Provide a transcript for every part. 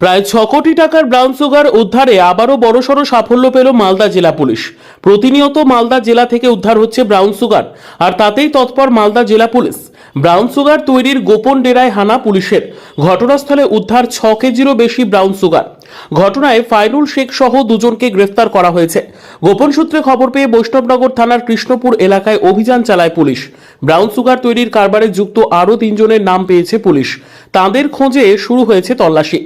প্রায় ছ কোটি টাকার ব্রাউন সুগার উদ্ধারে আবারও বড়সড় সাফল্য পেল মালদা জেলা পুলিশ। প্রতিনিয়ত মালদা জেলা থেকে উদ্ধার হচ্ছে ব্রাউন সুগার, আর তাতেই তৎপর মালদা জেলা পুলিশ। ব্রাউন সুগার তৈরির গোপন ডেরায় হানা পুলিশের। ঘটনাস্থলে উদ্ধার ছ কেজিরও বেশি ব্রাউন সুগার। ঘটনায় ফাইনুল শেখ সহ দুজনকে গ্রেফতার করা হয়েছে। গোপন সূত্রে খবর পেয়ে বৈষ্ণবনগর থানার কৃষ্ণপুর এলাকায় অভিযান চালায় পুলিশ। ব্রাউন সুগার তৈরির কারবারে যুক্ত আরও তিনজনের নাম পেয়েছে পুলিশ। তাঁদের খোঁজে শুরু হয়েছে তল্লাশি।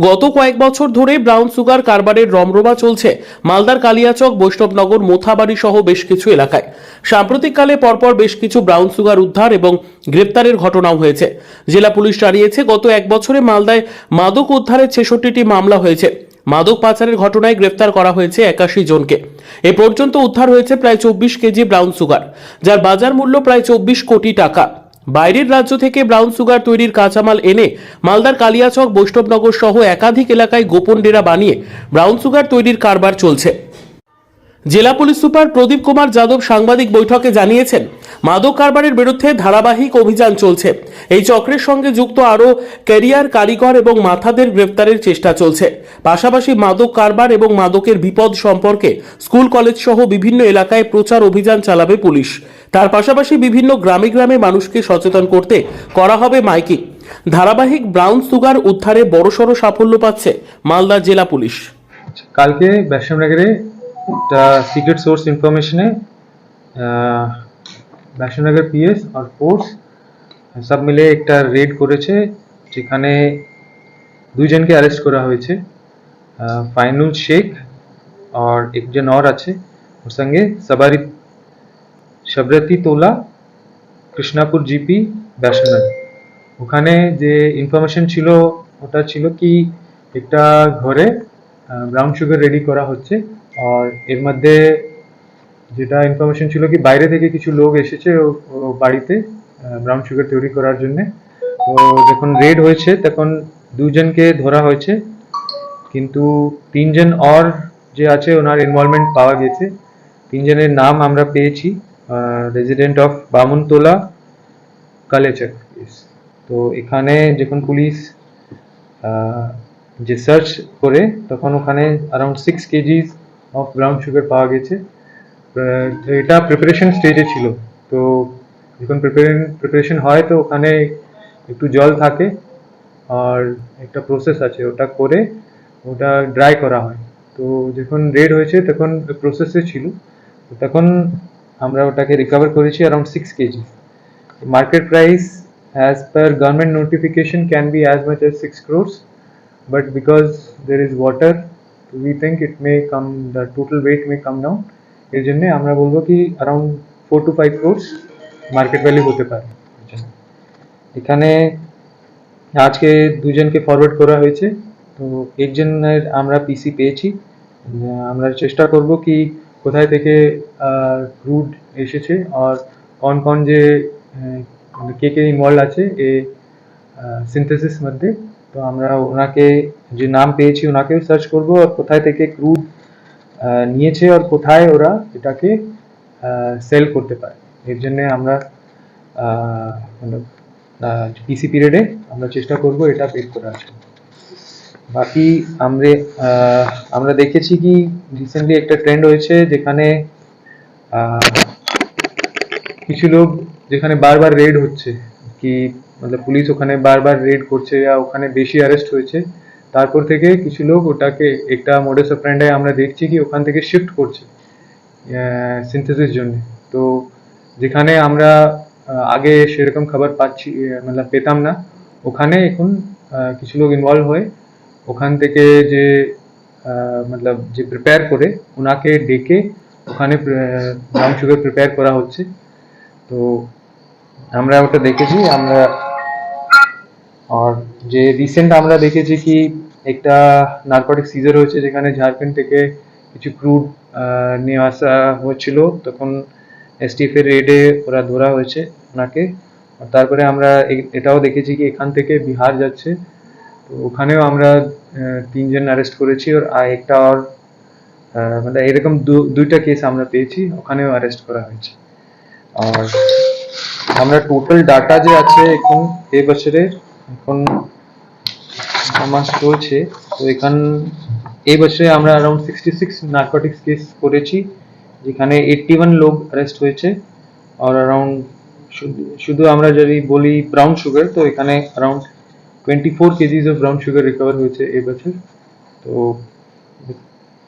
গত কয়েক বছর ধরে ব্রাউন সুগার কারবারের রমরমা চলছে। মালদার কালিয়াচক, বৈষ্ণবনগর, মোথাবাড়ি সহ বেশ কিছু এলাকায়। সাম্প্রতিককালে পরপর বেশ কিছু ব্রাউন সুগার উদ্ধার এবং গ্রেপ্তারের ঘটনাও হয়েছে। জেলা পুলিশ জানিয়েছে, গত এক বছরে মালদায় মাদক উদ্ধারের ছেষট্টিটি মামলা হয়েছে। মাদক পাচারের ঘটনায় গ্রেফতার করা হয়েছে একাশি জনকে। এ পর্যন্ত উদ্ধার হয়েছে প্রায় চব্বিশ কেজি ব্রাউন সুগার, যার বাজার মূল্য প্রায় চব্বিশ কোটি টাকা। বাইরের রাজ্য থেকে ব্রাউন সুগার তৈরির কাঁচামাল এনে মালদার কালিয়াচক, বৈষ্ণবনগর সহ একাধিক এলাকায় গোপন ডেরা বানিয়ে ব্রাউন সুগার তৈরির কারবার চলছে। জেলা পুলিশ সুপার প্রদীপ কুমার যাদব সাংবাদিক বৈঠকে জানিয়েছেন, মাদক কারবারের বিরুদ্ধে ধারাবাহিক অভিযান চলছে। এই চক্রের সঙ্গে যুক্ত আরও ক্যারিয়ার কারিগর এবং মাথাদের গ্রেফতারের চেষ্টা চলছে। পাশাপাশি মাদক কারবার এবং মাদকের বিপদ সম্পর্কে স্কুল, কলেজ সহ বিভিন্ন এলাকায় প্রচার অভিযান চালাবে পুলিশ। তার পাশাপাশি বিভিন্ন গ্রামে গ্রামে মানুষকে সচেতন করতে করা হবে মাইকিং। ধারাবাহিক ব্রাউন সুগার উদ্ধারে বড়সড় সাফল্য পাচ্ছে মালদা জেলা পুলিশ। কালকে একটা সিক্রেট সোর্স ইনফরমেশনে বৈষ্ণবনগর পিএস আর ফোর্স সব মিলে একটা রেড করেছে, যেখানে দুইজনকে অ্যারেস্ট করা হয়েছে ফাইনুল শেখ আর একজন और আছে, ওর সঙ্গে সবারি শবরতি তোলা, কৃষ্ণাপুর জিপি বৈষ্ণবনগর ওখানে যে ইনফরমেশন ছিল, ওটা ছিল কি, একটা ঘরে ব্রাউন সুগার রেডি করা হচ্ছে আর এর মধ্যে যেটা ইনফরমেশন ছিল কি, বাইরে থেকে কিছু লোক এসেছে ও- বাড়িতে ব্রাউন সুগার তৈরি করার জন্য। তো যখন রেড হয়েছে, তখন দুজনকে ধরা হয়েছে। কিন্তু তিনজন অর যে আছে, ওনার ইনভলভমেন্ট পাওয়া গেছে। তিনজনের নাম আমরা পেয়েছি রেজিডেন্ট অফ বামুনতলা, কালেচক। তো এখানে যখন পুলিশ যে সার্চ করে, তখন ওখানে around six kgs of brown sugar পাওয়া গেছে। এটা প্রিপারেশন স্টেজে ছিল। তো যখন প্রিপারেশন হয় তো ওখানে একটু জল থাকে আর একটা প্রসেস আছে, ওটা করে ওটা ড্রাই করা হয়। তো যখন রেড হয়েছে তখন প্রসেসে ছিল। তখন আমরা ওটাকে রিকভার করেছি around six kg market price as per government notification can be as much as 6 crores but because there is water we think it may come, the total weight may come down. এর জন্য আমরা বলব কি, around 4 to 5 crores market value হতে পারে। এখানে আজকে দুজনকে ফরওয়ার্ড করা হয়েছে। তো একজনের আমরা পিসি পেয়েছি। আমরা চেষ্টা করব কি, কোথায় থেকে ক্রুড এসেছে আর কোন কোন যে মানে কে কে ইনভলভ আছে এই সিনথেসিস মধ্যে। তো আমরা ওনাকে যে নাম পেয়েছি, ওনাকেও সার্চ করব আর কোথায় থেকে ক্রুড নিয়েছে আর কোথায় ওরা এটাকে সেল করতে পারে। এর জন্য আমরা পিসি পিরিয়ডে আমরা চেষ্টা করব এটা বের করার জন্য। বাকি আমরা আমরা দেখেছি কি রিসেন্টলি একটা ট্রেন্ড হয়েছে যেখানে কিছু লোক যেখানে বারবার রেড হচ্ছে। কি মানে পুলিশ ওখানে বারবার রেড করছে বা ওখানে বেশি অ্যারেস্ট হয়েছে। তারপর থেকে কিছু লোক ওটাকে একটা মোডেস অফ্রেন্ডায় আমরা দেখছি কি ওখান থেকে শিফট করছে সিনথেসিস জন্য। তো যেখানে আমরা আগে সেরকম খবর পাচ্ছি মানে পেতাম না। ওখানে এখন কিছু লোক ইনভলভ হয়ে ওখান থেকে যে মতলব যে প্রিপেয়ার করে ওনাকে ডেকে ওখানে ব্রাউন সুগার প্রিপেয়ার করা হচ্ছে। তো আমরা ওটা দেখেছি, আমরা আর যে রিসেন্ট আমরা দেখেছি কি একটা নার্কোটিক সিজার হয়েছে যেখানে ঝাড়খণ্ড থেকে কিছু ক্রুড নিয়ে আসা হয়েছিল তখন এসটিএফ এর রেডে ওরা ধরা হয়েছে ওনাকে। তারপরে আমরা এটাও দেখেছি কি এখান থেকে বিহার যাচ্ছে। তো ওখানেও আমরা তিনজন অ্যারেস্ট করেছি ওর একটা আর মানে এরকম দুইটা কেস আমরা পেয়েছি, ওখানেও অ্যারেস্ট করা হয়েছে। আর আমরা টোটাল ডাটা যে আছে এখন এই বছরের এখন মাস চলছে তো এখান এই বছরে আমরা around sixty six narcotics case করেছি যেখানে এইট্টি ওয়ান লোক অ্যারেস্ট হয়েছে আর অ্যারাউন্ড শুধু আমরা যদি বলি ব্রাউন সুগার তো এখানে around twenty four kgs of brown sugar recover হয়েছে এই বছর তো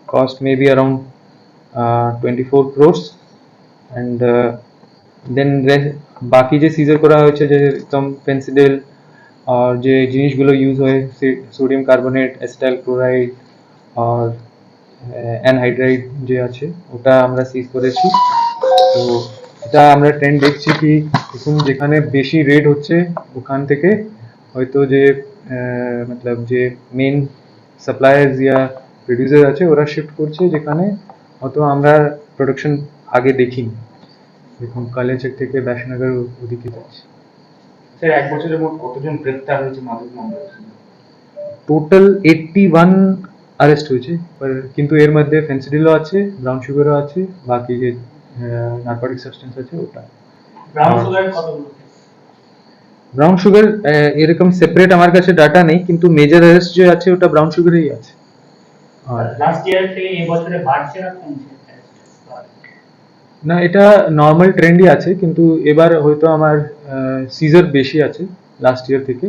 cost may be around uh, 24 crores and re- বাকি যে সিজার করা হয়েছে, যে একদম পেন্সিডেল আর যে জিনিসগুলো ইউজ হয় সোডিয়াম কার্বনেট অ্যাসিটাইল ক্লোরাইড আর অ্যানহাইড্রাইড যে আছে, ওটা আমরা সিজ করেছি। তো এটা আমরা ট্রেন্ড দেখছি কি এখন যেখানে বেশি রেট হচ্ছে, ওখান থেকে হয়তো যে মতলব যে মেন সাপ্লায়ার্স ইয়া প্রডিউসার আছে, ওরা শিফট করছে, যেখানে হয়তো আমরা প্রোডাকশন আগে দেখিনি। দেখুন কালেচক থেকে ব্যাসনগর ওদিকে যাচ্ছে। স্যার এক মোট কতজন গ্রেপ্তার হয়েছে মাদক মামলায় টোটাল এইটটি ওয়ান অ্যারেস্ট হয়েছে কিন্তু এর মধ্যে ফেন্সিডিলও আছে ব্রাউন সুগারও আছে বাকি যে নার্কোটিক সাবস্টেন্স আছে ওটা। ব্রাউন। সুগার কতগুলো ব্রাউন সুগার এরকম সেপারেট আমার কাছে ডাটা নেই কিন্তু মেজর অ্যারেস্ট যে আছে ওটা ব্রাউন সুগারেই আছে। আর লাস্ট ইয়ার থেকে এই বছরে বাড়ছে না কমছে? না, এটা নর্মাল ট্রেন্ডই আছে, কিন্তু এবার হয়তো আমার সিজার বেশি আছে লাস্ট ইয়ার থেকে।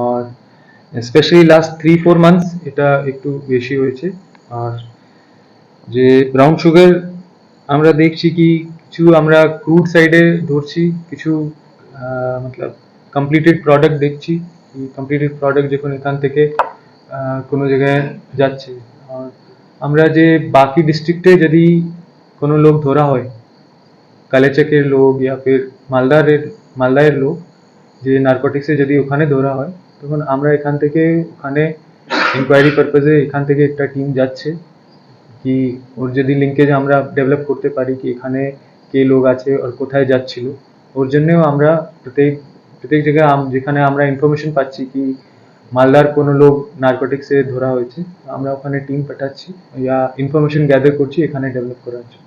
আর specially last three four months এটা একটু বেশি হয়েছে। আর যে ব্রাউন সুগার আমরা দেখছি কি, কিছু আমরা ক্রুড সাইডে ধরছি, কিছু মতলব কমপ্লিটেড প্রোডাক্ট দেখছি কমপ্লিটেড প্রোডাক্ট যখন এখান থেকে কোনো জায়গায় যাচ্ছে। আর আমরা যে বাকি ডিস্ট্রিক্টে যদি কোনো লোক ধরা হয় কালেচকের লোক ইয়া ফির মালদারের মালদায়ের লোক যে নার্কোটিক্সে যদি ওখানে ধরা হয় তখন আমরা এখান থেকে ওখানে ইনকোয়ারি পারপাজে এখান থেকে একটা টিম যাচ্ছে কি ওর যদি লিঙ্কেজ আমরা ডেভেলপ করতে পারি কি এখানে কে লোক আছে আর কোথায় যাচ্ছিল ওর জন্যও আমরা প্রত্যেক প্রত্যেক জায়গায় আম- যেখানে আমরা ইনফরমেশন পাচ্ছি কি মালদার কোনো লোক নার্কোটিক্সে ধরা হয়েছে আমরা ওখানে টিম পাঠাচ্ছি ইয়া ইনফরমেশন গ্যাদার করছি এখানে ডেভেলপ করার জন্য